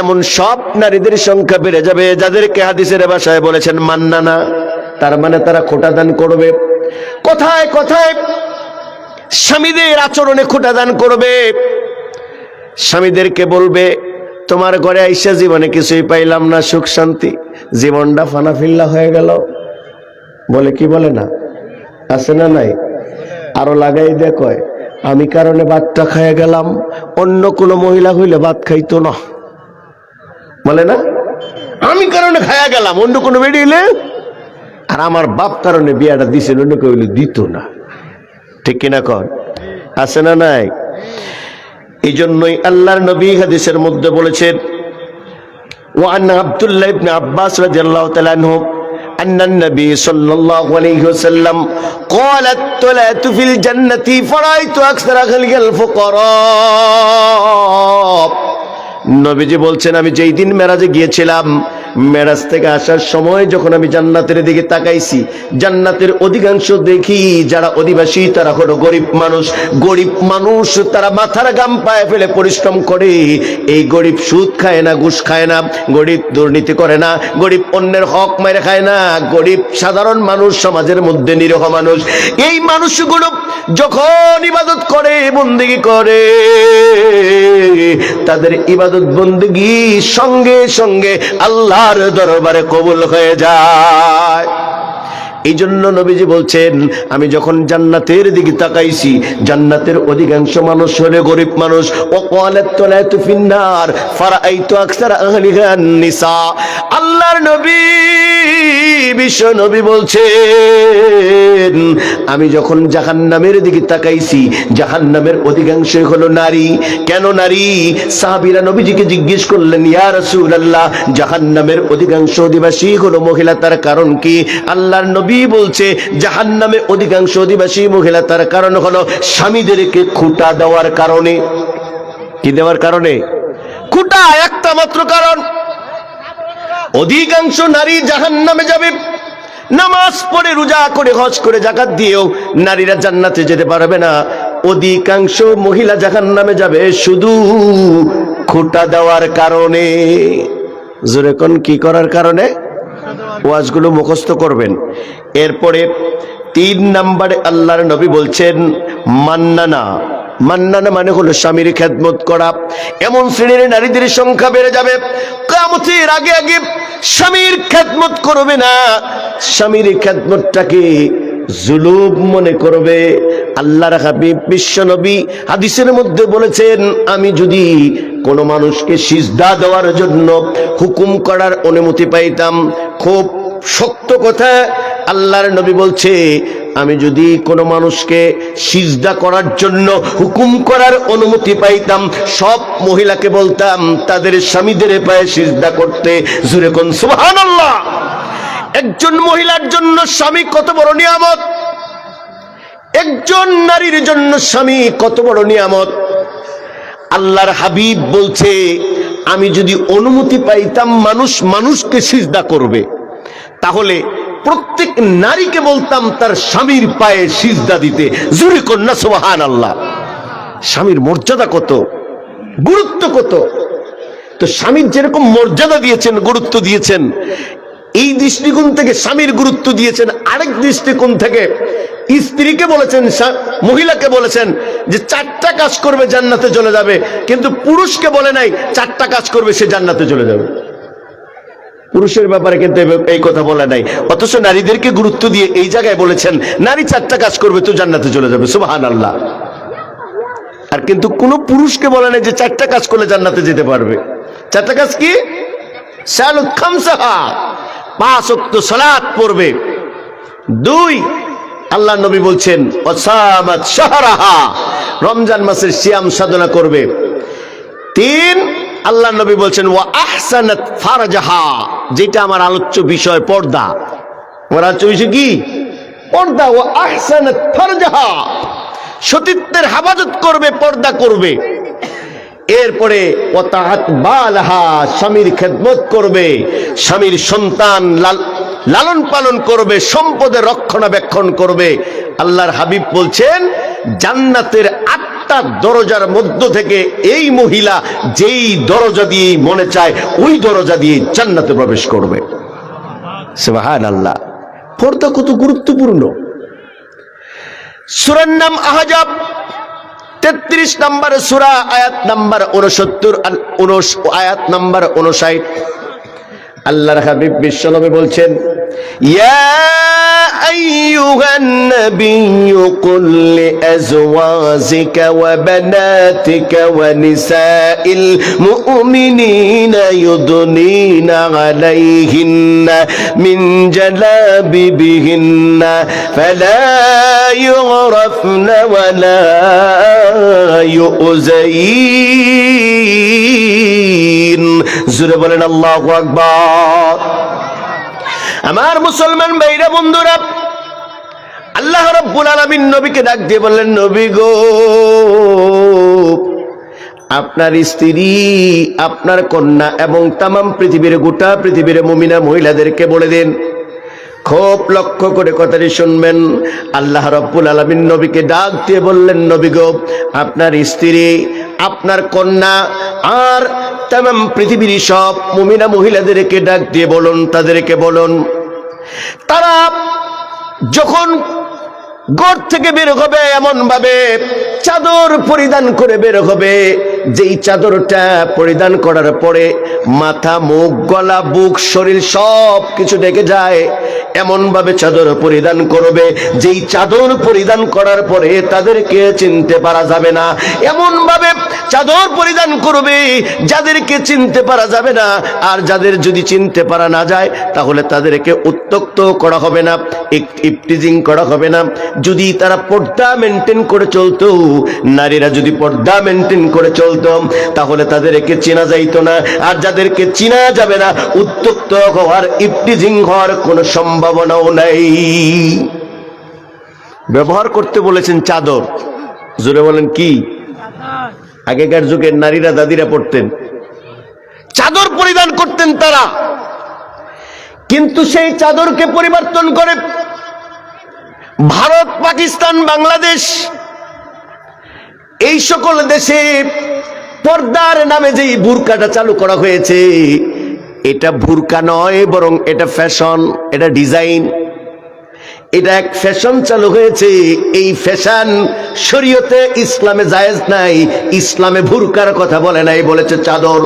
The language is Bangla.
এমন সব নারীদের সংখ্যা বেড়ে যাবে যাদেরকে হাদিসের ভাষায় বলেছেন মান্না না, তার মানে তারা খোটা দান করবে। কোথায় কোথায়? স্বামীদের আচরণে খোটা দান করবে। স্বামীদেরকে বলবে, তোমার ঘরে আইসা জীবনে কিছুই পাইলাম না, সুখ, শান্তি। জীবনটা ফানাফিল্লা হয়ে গেল। বলে কি বলে না? আছে না নাই? আরও লাগাই দে কয়, আমি কারণে ভাতটা খাইয়ে গেলাম, অন্য কোনো মহিলা হইলে ভাত খাইতো না। বলে না আমি কারণে খাইয়া গেলাম অন্য কোনো বেরিয়ে আর আমার বাপ কারণে বিয়াটা দিছে অন্য কেউ হইলে দিত না ঠিক কিনা কর আছে না নাই এই জন্যই আল্লাহর নবী হাদিসের মধ্যে বলেছেন وعن عبد الله بن عباس رضي الله تعالى عنه أن النبي صلى الله عليه وسلم قال الطلعت في الجنة فرأيت أكثر خلق الفقراء নবীজি বলছেন, আমি যেই দিন মেরাজে গিয়েছিলাম, মেরাজ থেকে আসার সময় যখন আমি জান্নাতের দিকে তাকাইছি, জান্নাতের অধিকাংশ দেখি যারা অধিবাসী, তারা হলো গরিব মানুষ। গরিব মানুষ তারা মাথার গাম পায়ে ফেলে পরিশ্রম করে। এই গরিব সুদ খায় না, ঘুষ খায় না, গরিব দুর্নীতি করে না, গরিব অন্যের হক মেরে খায় না, গরিব সাধারণ মানুষ, সমাজের মধ্যে নিরহ মানুষ। এই মানুষগুলো যখন ইবাদত করে, বন্দিগি করে তাদের ইবাদত বন্দুগি সঙ্গে সঙ্গে আল্লাহর দরবারে কবুল হয়ে যায়। এই জন্য নবীজি বলছেন, আমি যখন জান্নাতের দিকে তাকাইছি, জান্নাতের অধিকাংশ মানুষ হলে গরিব মানুষ। আল্লাহর নবী, বিশ্ব নবী বলছেন, আমি যখন জাহান্নামের দিকে তাকাইছি, জাহান্নামের অধিকাংশই হলো নারী। কেন নারী? সাহাবীরা নবীজিকে জিজ্ঞেস করলেন, ইয়া রাসূলুল্লাহ, জাহান্নামের অধিকাংশ অধিবাসী হলো মহিলা, তার কারণ কি? আল্লাহর নবী বলছে? জাহান্নামে অধিকাংশ অধিবাসী মহিলা, তার কারণ হলো স্বামীদেরকে খুঁটা দেওয়ার কারণে। কি দেওয়ার কারণে? খুঁটা একটা মাত্র কারণ। অধিকাংশ নারী জাহান্নামে যাবে। নামাজ পড়ে, রোজা করে, হজ করে, জাকাত দিয়েও নারীরা জান্নাতে যেতে পারবে না। অধিকাংশ মহিলা জাহান্নামে যাবে শুধু খুঁটা দেওয়ার কারণে। জোরে কি করার কারণে? ওয়াজগুলো মুখস্থ করবেন। এরপরে তিন নম্বরে আল্লাহর নবী বলছেন, মান্নানা। মান্নানা মানে হলো স্বামীর খেদমত করা। এমন শ্রেণির নারীদের সংখ্যা বেড়ে যাবে। কামতের আগে আগে স্বামীর খেদমত করবে না। স্বামীর খেদমতটাকে জুলুম মনে করবে। আল্লাহর হাবিব বিশ্ব নবী হাদিসের মধ্যে বলেছেন, আমি যদি কোনো মানুষকে সিজদা দেওয়ার জন্য হুকুম করার অনুমতি পাইতাম। খুব শক্ত কথা আল্লাহর নবী বলছে, আমি যদি কোনো মানুষকে সিজদা করার জন্য হুকুম করার অনুমতি পাইতাম, সব মহিলাকে বলতাম, তাদের স্বামীদের পায়ে সিজদা করতে। জুরে কোন সুবহানাল্লাহ! একজন মহিলার জন্য স্বামী কত বড় নিয়ামত? একজন নারীর জন্য স্বামী কত বড় নিয়ামত? আল্লাহর হাবিব বলছে, আমি যদি অনুমতি পাইতাম, মানুষ মানুষকে সিজদা করবে। তাহলে প্রত্যেক নারীকে বলতাম, তার স্বামীর পায়ে সিজদা দিতে। জুরি কন্যা সোহান আল্লাহ স্বামীর মর্যাদা কত? গুরুত্ব কত? তো স্বামীর যেরকম মর্যাদা দিয়েছেন, গুরুত্ব দিয়েছেন, এই দৃষ্টিকোণ থেকে স্বামীর গুরুত্ব দিয়েছেন, আরেক দৃষ্টিকোণ থেকে স্ত্রীকে বলেছেন মহিলাকে বলেছেন যে চারটা কাজ করবে, জান্নাতে চলে যাবে। কিন্তু পুরুষকে বলে নাই, চারটা কাজ করবে, সে জান্নাতে চলে যাবে। পুরুষের ব্যাপারে কিন্তু এই কথা বলে নাই। অথচ নারীদেরকে গুরুত্ব দিয়ে এই জায়গায় বলেছেন, নারী চারটা কাজ করবে, তো জান্নাতে চলে যাবে। সুবাহান আল্লাহ আর কিন্তু কোন পুরুষকে বলে নাই যে চারটা কাজ করলে জান্নাতে যেতে পারবে। চারটা কাজ কি? পাঁচ ওয়াক্ত সালাত পড়বে। দুই আল্লাহ নবী বলছেন রমজান মাসের সিয়াম সাধনা করবে। তিন আল্লাহ নবী বলছেন, ওয়া আহসানাত ফারজাহা। যেটা আমার আলোচ্য বিষয়, পর্দা। আমার আলোচ্য বিষয় কি? পর্দা ও আহসানাত ফারজাহা। সতীত্বের হেফাজত করবে, পর্দা করবে। এরপরে স্বামীর খেদমত করবে। স্বামীর সন্তান লাল- লালন পালন করবে, সম্পদের রক্ষণাবেক্ষণ করবে। আল্লাহর হাবিব বলছেন, জান্নাতের আটটা দরজার মধ্য থেকে এই মহিলা যেই দরজা দিয়ে মনে চায়, ওই দরজা দিয়ে জান্নাতে প্রবেশ করবে। সুবহান আল্লাহ পর্দা কত গুরুত্বপূর্ণ। সুরার নাম আহাজাব, তেত্রিশ নম্বর সুরা, আয়াত নাম্বার উনসত্তর আয়াত নাম্বার উনষাট আল্লাহর হাবিব বিশ্বনবী বলছেন يا أيها النبي قل لأزواجك وبناتك ونساء المؤمنين يدنين عليهن من جلاببهن فلا يعرفن ولا يؤذين. زر بلن الله أكبر. আমার মুসলমান ভাইরা, বন্ধুরা, আল্লাহ রব্বুল আলমিন নবীকে ডাক দিয়ে বললেন, নবী গো, আপনার স্ত্রী, আপনার কন্যা এবং তামাম পৃথিবীর গোটা পৃথিবীর মুমিনা মহিলাদেরকে বলে দেন। খুব লক্ষ্য করে কথাটি শুনবেন। আল্লাহ রব্বুল আলমিন নবীকে ডাক দিয়ে বললেন, নবী গো, আপনার স্ত্রী, আপনার কন্যা আর তেমন পৃথিবীর সব মুমিনা মহিলাদেরকে ডাক দিয়ে বলুন, তাদেরকে বলুন। তারা যখন গড় থেকে বের হবে এমন ভাবে চাদর পরিধান করে বের হবে, যেই চাদরটা পরিধান করার পরে মাথা, মুখ, গলা, বুক, শরীর সব কিছু ডেকে যায়। এমন ভাবে চাদর পরিধান করবে। যেই চাদর পরিধান করার পরে তাদেরকে চিনতে পারা যাবে না। এমন ভাবে চাদর পরিধান করবে, যাদেরকে চিনতে পারা যাবে না। আর যাদের যদি চিনতে পারা না যায়, তাহলে তাদেরকে উত্তক্ত করা হবে না ইপটিজিং করা হবে না। যদি তারা পর্দা মেনটেন করে চলতো, নারীরা যদি পর্দা মেনটেন করে চলতো, তাহলে তাদেরকে চেনা যাইতো না। আর যাদেরকে চেনা যাবে না উত্তক্ত হওয়ার ইপটিজিং হওয়ার কোনো সম্ভাবনাও নাই। ব্যবহার করতে বলেছেন চাদর। জোরে বলেন কি? আগেকার যুগের নারীরা দাদিরা পড়তেন চাদর পরিধান করতেন তারা। কিন্তু সেই চাদরকে পরিবর্তন করে ভারত, পাকিস্তান, বাংলাদেশ, এই সকল দেশে পর্দার নামে যেই বুরকাটা চালু করা হয়েছে, এটা বুরকা নয়, বরং এটা ফ্যাশন, এটা ডিজাইন। এটা এক ফ্যাশন চালু হয়েছে, এই ফ্যাশন শরীয়তে ইসলামে জায়েজ নাই, ইসলামে ভুরকার কথা বলে নাই, বলেছে চাদর।